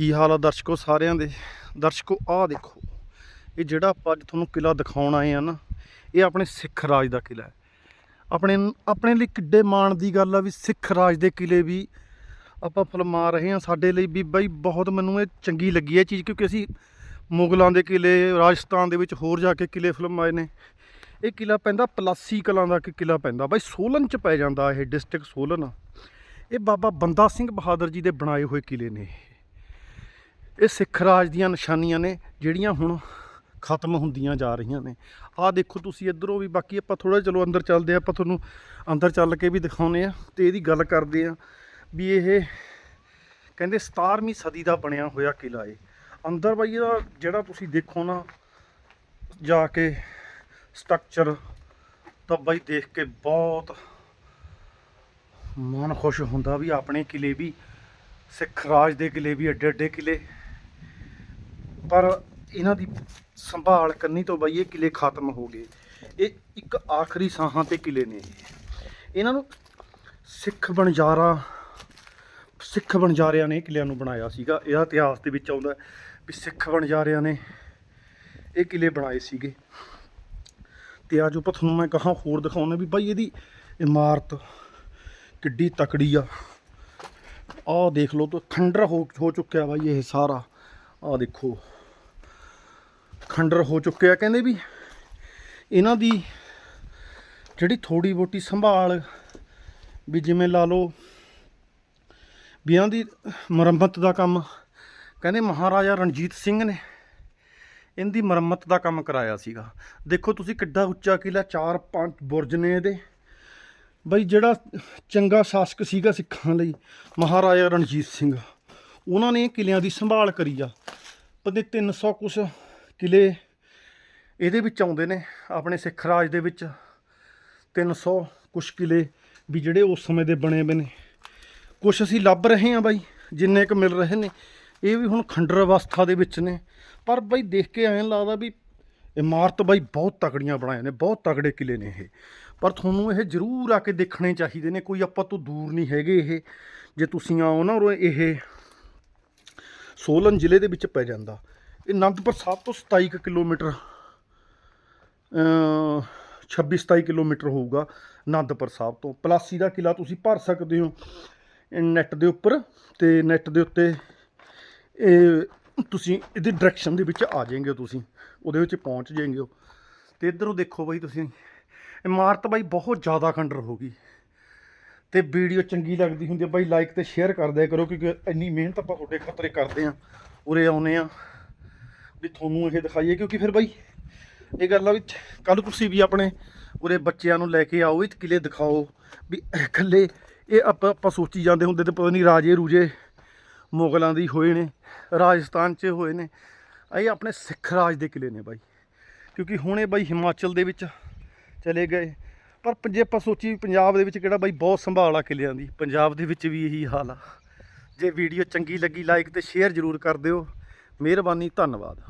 ਕੀ ਹਾਲ ਆ ਦਰਸ਼ਕੋ ਸਾਰਿਆਂ ਦੇ? ਦਰਸ਼ਕੋ, ਆਹ ਦੇਖੋ। ਇਹ ਜਿਹੜਾ ਆਪਾਂ ਅੱਜ ਤੁਹਾਨੂੰ ਕਿਲਾ ਦਿਖਾਉਣ ਆਏ ਆ ਨਾ, ਇਹ ਆਪਣੇ ਸਿੱਖ ਰਾਜ ਦਾ ਕਿਲਾ ਹੈ। ਆਪਣੇ ਆਪਣੇ ਲਈ ਕਿੱਡੇ ਮਾਣ ਦੀ ਗੱਲ ਆ ਵੀ ਸਿੱਖ ਰਾਜ ਦੇ ਕਿਲੇ ਵੀ ਆਪਾਂ ਫਲਮਾ ਰਹੇ ਹਾਂ ਸਾਡੇ ਲਈ ਵੀ ਬਾਈ ਬਹੁਤ ਮੈਨੂੰ ਇਹ ਚੰਗੀ ਲੱਗੀ ਇਹ ਚੀਜ਼, ਕਿਉਂਕਿ ਅਸੀਂ ਮੁਗਲਾਂ ਦੇ ਕਿਲੇ ਰਾਜਸਥਾਨ ਦੇ ਵਿੱਚ ਹੋਰ ਜਾ ਕੇ ਕਿਲੇ ਫਿਲਮਾਏ ਨੇ। ਇਹ ਕਿਲਾ ਪੈਂਦਾ ਪਲਾਸੀ ਕਲਾਂ ਦਾ ਕਿ ਕਿਲਾ ਪੈਂਦਾ। ਬਾਈ ਸੋਲਨ ਚ ਪੈ ਜਾਂਦਾ ਇਹ, ਡਿਸਟ੍ਰਿਕਟ ਸੋਲਨ ਇਹ ਬਾਬਾ ਬੰਦਾ ਸਿੰਘ ਬਹਾਦਰ ਜੀ ਦੇ ਬਣਾਏ ਹੋਏ ਕਿਲੇ ਨੇ ਇਹ। ਸਿੱਖ ਰਾਜ ਦੀਆਂ ਨਿਸ਼ਾਨੀਆਂ ਨੇ, ਜਿਹੜੀਆਂ ਹੁਣ ਖਤਮ ਹੁੰਦੀਆਂ ਜਾ ਰਹੀਆਂ ਨੇ ਆਹ ਦੇਖੋ ਤੁਸੀਂ ਇੱਧਰੋਂ ਵੀ, ਬਾਕੀ ਆਪਾਂ ਥੋੜਾ ਚਲੋ ਅੰਦਰ ਚੱਲਦੇ ਆ ਆਪਾਂ ਤੁਹਾਨੂੰ ਅੰਦਰ ਚੱਲ ਕੇ ਵੀ ਦਿਖਾਉਨੇ ਆ ਤੇ ਇਹਦੀ ਗੱਲ ਕਰਦੇ ਆ ਵੀ ਇਹ ਕਹਿੰਦੇ 17ਵੀਂ ਸਦੀ ਦਾ ਬਣਿਆ ਹੋਇਆ ਕਿਲਾ ਏ ਅੰਦਰ ਬਾਈ ਇਹਦਾ ਜਿਹੜਾ ਤੁਸੀਂ ਦੇਖੋ ਨਾ, ਜਾ ਕੇ ਸਟਰਕਚਰ ਤਾਂ ਬਾਈ ਦੇਖ ਕੇ ਬਹੁਤ ਮਨ ਖੁਸ਼ ਹੁੰਦਾ ਵੀ ਆਪਣੇ ਕਿਲੇ ਵੀ, ਸਿੱਖ ਰਾਜ ਦੇ ਕਿਲੇ ਵੀ ਐਡੇ ਅੱਡੇ ਕਿਲੇ ਪਰ ਇਹਨਾਂ ਦੀ ਸੰਭਾਲ ਕਰਨੀ ਤੋਂ ਬਾਈ ਇਹ ਕਿਲੇ ਖਤਮ ਹੋ ਗਏ। ਇਹ ਇੱਕ ਆਖਰੀ ਸਾਹਾਂ ਤੇ ਕਿਲੇ ਨੇ ਇਹਨਾਂ ਨੂੰ ਸਿੱਖ ਬਣਜਾਰਾ, ਸਿੱਖ ਬਣਜਾਰਿਆਂ ਨੇ ਕਿਲਿਆਂ ਨੂੰ ਬਣਾਇਆ ਸੀਗਾ। ਇਹਦਾ ਇਤਿਹਾਸ ਦੇ ਵਿੱਚ ਆਉਂਦਾ ਵੀ ਸਿੱਖ ਬਣਜਾਰਿਆਂ ਨੇ ਇਹ ਕਿਲੇ ਬਣਾਏ ਸੀਗੇ। ਤੇ ਅੱਜ ਆਪਾਂ ਤੁਹਾਨੂੰ ਮੈਂ ਕਹਾਂ ਹੋਰ ਦਿਖਾਉਣਾ ਵੀ ਬਾਈ ਇਹਦੀ ਇਮਾਰਤ ਕਿੱਡੀ ਤਕੜੀ ਆ। ਆਹ ਦੇਖ ਲਓ ਤਾਂ ਖੰਡਰ ਹੋ ਹੋ ਚੁੱਕਿਆ ਬਾਈ ਇਹ ਸਾਰਾ। ਆਹ ਦੇਖੋ। ਖੰਡਰ ਹੋ ਚੁੱਕਿਆ ਕਹਿੰਦੇ ਵੀ। ਇਹਨਾਂ ਦੀ ਜਿਹੜੀ ਥੋੜੀ ਬੋਟੀ ਸੰਭਾਲ ਵੀ ਜਿਵੇਂ ਲਾ ਲਓ ਵੀ ਇਹਨਾਂ ਦੀ ਮੁਰੰਮਤ ਦਾ ਕੰਮ ਕਹਿੰਦੇ ਮਹਾਰਾਜਾ ਰਣਜੀਤ ਸਿੰਘ ਨੇ ਇਹਦੀ ਮੁਰੰਮਤ ਦਾ ਕੰਮ ਕਰਾਇਆ ਸੀਗਾ। ਦੇਖੋ ਤੁਸੀਂ ਕਿੱਡਾ ਉੱਚਾ ਕਿਲਾ ਚਾਰ ਪੰਜ ਬੁਰਜ ਨੇ ਇਹਦੇ। ਬਈ ਜਿਹੜਾ ਚੰਗਾ ਸ਼ਾਸਕ ਸੀਗਾ ਸਿੱਖਾਂ ਲਈ ਮਹਾਰਾਜਾ ਰਣਜੀਤ ਸਿੰਘ। ਉਹਨਾਂ ਨੇ ਕਿਲਿਆਂ ਦੀ ਸੰਭਾਲ ਕਰੀ ਆ। ਪਤੇ 300 ਕੁਛ ਕਿਲੇ ਇਹਦੇ ਵਿੱਚ ਆਉਂਦੇ ਨੇ, ਆਪਣੇ ਸਿੱਖ ਰਾਜ ਦੇ ਵਿੱਚ 300 ਕੁਛ ਕਿਲੇ ਵੀ ਜਿਹੜੇ ਉਸ ਸਮੇਂ ਦੇ ਬਣੇ ਹੋਏ ਨੇ। ਕੁਛ ਅਸੀਂ ਲੱਭ ਰਹੇ ਹਾਂ ਬਾਈ, ਜਿੰਨੇ ਕੁ ਮਿਲ ਰਹੇ ਨੇ, ਇਹ ਵੀ ਹੁਣ ਖੰਡਰ ਅਵਸਥਾ ਦੇ ਵਿੱਚ ਨੇ। ਪਰ ਬਾਈ ਦੇਖ ਕੇ ਐਂ ਲੱਗਦਾ ਵੀ ਇਮਾਰਤ ਬਾਈ ਬਹੁਤ ਤਕੜੀਆਂ ਬਣਾਏ ਨੇ, ਬਹੁਤ ਤਕੜੇ ਕਿਲੇ ਨੇ ਇਹ। ਪਰ ਤੁਹਾਨੂੰ ਇਹ ਜ਼ਰੂਰ ਆ ਕੇ ਦੇਖਣੇ ਚਾਹੀਦੇ ਨੇ, ਕੋਈ ਆਪਾਂ ਤੋਂ ਦੂਰ ਨਹੀਂ ਹੈਗੇ ਇਹ। ਜੇ ਤੁਸੀਂ ਆਓ ਨਾ ਉਰੋਂ, ਇਹ ਸੋਲਨ ਜ਼ਿਲ੍ਹੇ ਦੇ ਵਿੱਚ ਪੈ ਜਾਂਦਾ। ਇਹ ਅਨੰਦਪੁਰ ਸਾਹਿਬ ਤੋਂ 27 ਕੁ ਕਿਲੋਮੀਟਰ ਅ 26 27 ਕਿਲੋਮੀਟਰ ਹੋਊਗਾ ਅਨੰਦਪੁਰ ਸਾਹਿਬ ਤੋਂ। ਪਲਾਸੀ ਦਾ ਕਿਲਾ ਤੁਸੀਂ ਭਰ ਸਕਦੇ ਹੋ ਨੈਟ ਦੇ ਉੱਪਰ ਤੇ ਨੈਟ ਦੇ ਉੱਤੇ ਇਹ ਤੁਸੀਂ ਇਹਦੀ ਡਾਇਰੈਕਸ਼ਨ ਦੇ ਵਿੱਚ ਆ ਜਾਏਗੇ ਤੁਸੀਂ, ਉਹਦੇ ਵਿੱਚ ਪਹੁੰਚ ਜਾਏਗੇ ਹੋ ਤੇ ਇੱਧਰੋਂ ਦੇਖੋ ਬਾਈ ਤੁਸੀਂ, ਇਮਾਰਤ ਬਾਈ ਬਹੁਤ ਜ਼ਿਆਦਾ ਖੰਡਰ ਹੋ ਗਈ। ਤੇ ਵੀਡੀਓ ਚੰਗੀ ਲੱਗਦੀ ਹੁੰਦੀ ਹੈ ਬਾਈ ਲਾਈਕ ਤੇ ਸ਼ੇਅਰ ਕਰ ਦਿਆ ਕਰੋ ਕਿਉਂਕਿ ਇੰਨੀ ਮਿਹਨਤ ਆਪਾਂ ਤੁਹਾਡੇ ਖਤਰੇ ਕਰਦੇ ਆ ਉਰੇ ਆਉਨੇ ਆ ਵੀ ਤੁਹਾਨੂੰ ਇਹ ਦਿਖਾਈਏ ਕਿਉਂਕਿ ਫਿਰ ਬਾਈ ਇਹ ਗੱਲ ਆ ਵੀ ਕੱਲ ਤੁਸੀਂ ਵੀ ਆਪਣੇ ਉਰੇ ਬੱਚਿਆਂ ਨੂੰ ਲੈ ਕੇ ਆਓ, ਇਹ ਕਿਲੇ ਦਿਖਾਓ ਵੀ ਇਕੱਲੇ ਇਹ ਆਪਾਂ ਆਪਾਂ ਸੋਚੀ ਜਾਂਦੇ ਹੁੰਦੇ ਤੇ ਪਤਾ ਨਹੀਂ ਰਾਜੇ ਰੂਜੇ ਮੁਗਲਾਂ ਦੀ ਹੋਏ ਨੇ, ਰਾਜਸਥਾਨ 'ਚ ਹੋਏ ਨੇ। ਇਹ ਆਪਣੇ ਸਿੱਖ ਰਾਜ ਦੇ ਕਿਲੇ ਨੇ ਬਾਈ। ਕਿਉਂਕਿ ਹੁਣ ਇਹ ਬਾਈ ਹਿਮਾਚਲ ਦੇ ਵਿੱਚ ਚਲੇ ਗਏ। ਪਰ ਜੇ ਆਪਾਂ ਸੋਚੀ ਪੰਜਾਬ ਦੇ ਵਿੱਚ ਕਿਹੜਾ ਬਾਈ ਬਹੁਤ ਸੰਭਾਲ ਆ ਕਿਲਿਆਂ ਦੀ, ਪੰਜਾਬ ਦੇ ਵਿੱਚ ਵੀ ਇਹੀ ਹਾਲ ਆ। ਜੇ ਵੀਡੀਓ ਚੰਗੀ ਲੱਗੀ ਲਾਈਕ ਤੇ ਸ਼ੇਅਰ ਜ਼ਰੂਰ ਕਰ ਦਿਓ। ਮਿਹਰਬਾਨੀ ਧੰਨਵਾਦ।